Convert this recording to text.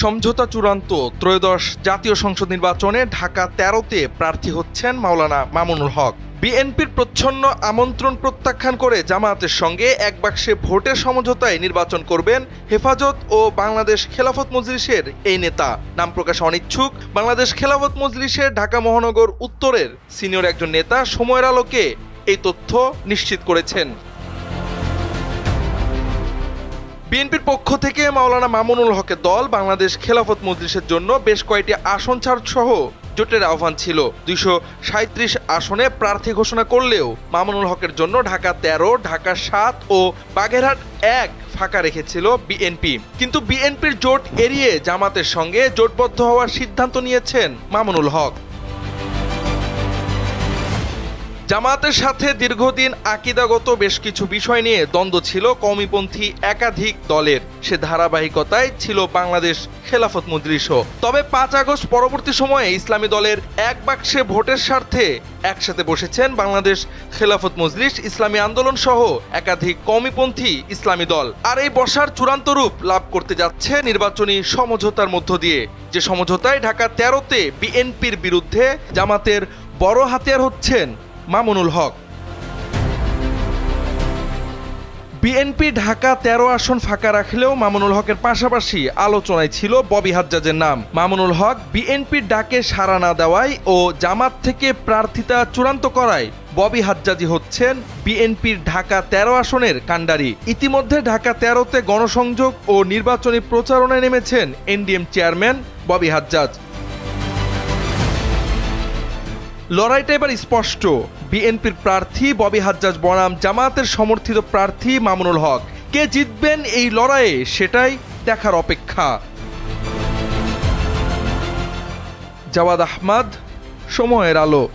সমঝোতা চূড়ান্ত ত্রয়োদশ জাতীয় সংসদ নির্বাচনে ঢাকা তেরোতে প্রার্থী হচ্ছেন মাওলানা মামুনুল হক। বিএনপির প্রচ্ছন্ন আমন্ত্রণ প্রত্যাখ্যান করে জামায়াতের সঙ্গে এক বাক্সে ভোটের সমঝোতায় নির্বাচন করবেন হেফাজত ও বাংলাদেশ খেলাফত মজলিসের এই নেতা। নাম প্রকাশ অনিচ্ছুক। বাংলাদেশ খেলাফত মজলিসের ঢাকা মহানগর উত্তরের সিনিয়র একজন নেতা সময়ের আলোকে এই তথ্য নিশ্চিত করেছেন। বিএনপির পক্ষ থেকে মাওলানা মামুনুল হকের দল বাংলাদেশ খেলাফত মজলিসের জন্য বেশ কয়েকটি আসন ছাড় সহ জোটের আহ্বান ছিল। দুইশো সাঁত্রিশ আসনে প্রার্থী ঘোষণা করলেও মামুনুল হকের জন্য ঢাকা তেরো, ঢাকা সাত ও বাগেরহাট এক ফাঁকা রেখেছিল বিএনপি। কিন্তু বিএনপির জোট এড়িয়ে জামাতের সঙ্গে জোটবদ্ধ হওয়ার সিদ্ধান্ত নিয়েছেন মামুনুল হক। জামাতের সাথে দীর্ঘদিন আকিদাগত বেশ কিছু বিষয় নিয়ে দ্বন্দ্ব ছিল কমিপন্থী একাধিক দলের। সে ধারাবাহিকতায় ছিল বাংলাদেশ খেলাফত মজলিসও তবে পাঁচ আগস্ট পরবর্তী সময়ে ইসলামী দলের এক বাক্সে ভোটের স্বার্থে একসাথে বসেছেন বাংলাদেশ খেলাফত মজলিস ইসলামী আন্দোলন সহ একাধিক কমিপন্থী ইসলামী দল। আর এই বসার চূড়ান্ত রূপ লাভ করতে যাচ্ছে নির্বাচনী সমঝোতার মধ্য দিয়ে। যে সমঝোতায় ঢাকা তেরোতে বিএনপির বিরুদ্ধে জামাতের বড় হাতিয়ার হচ্ছেন মামুনুল হক। বিএনপি ঢাকা তেরো আসন ফাঁকা রাখলেও মামুনুল হকের পাশাপাশি আলোচনায় ছিল ববি হাজ্জাজের নাম। মামুনুল হক বিএনপির ডাকে সাড়া না দেওয়ায় ও জামাত থেকে প্রার্থিতা চূড়ান্ত করায় ববি হাজ্জাজি হচ্ছেন বিএনপির ঢাকা তেরো আসনের কাণ্ডারি। ইতিমধ্যে ঢাকা তেরোতে গণসংযোগ ও নির্বাচনী প্রচারণায় নেমেছেন এনডিএম চেয়ারম্যান ববি হাজ্জাজ। লড়াইটা এবার স্পষ্ট। বিএনপির প্রার্থী ববি হাজ্জাজ বনাম জামাতের সমর্থিত প্রার্থী মামুনুল হক। কে জিতবেন এই লড়াইয়ে সেটাই দেখার অপেক্ষা। জাওয়াদ আহমদ, সময়ের আলো।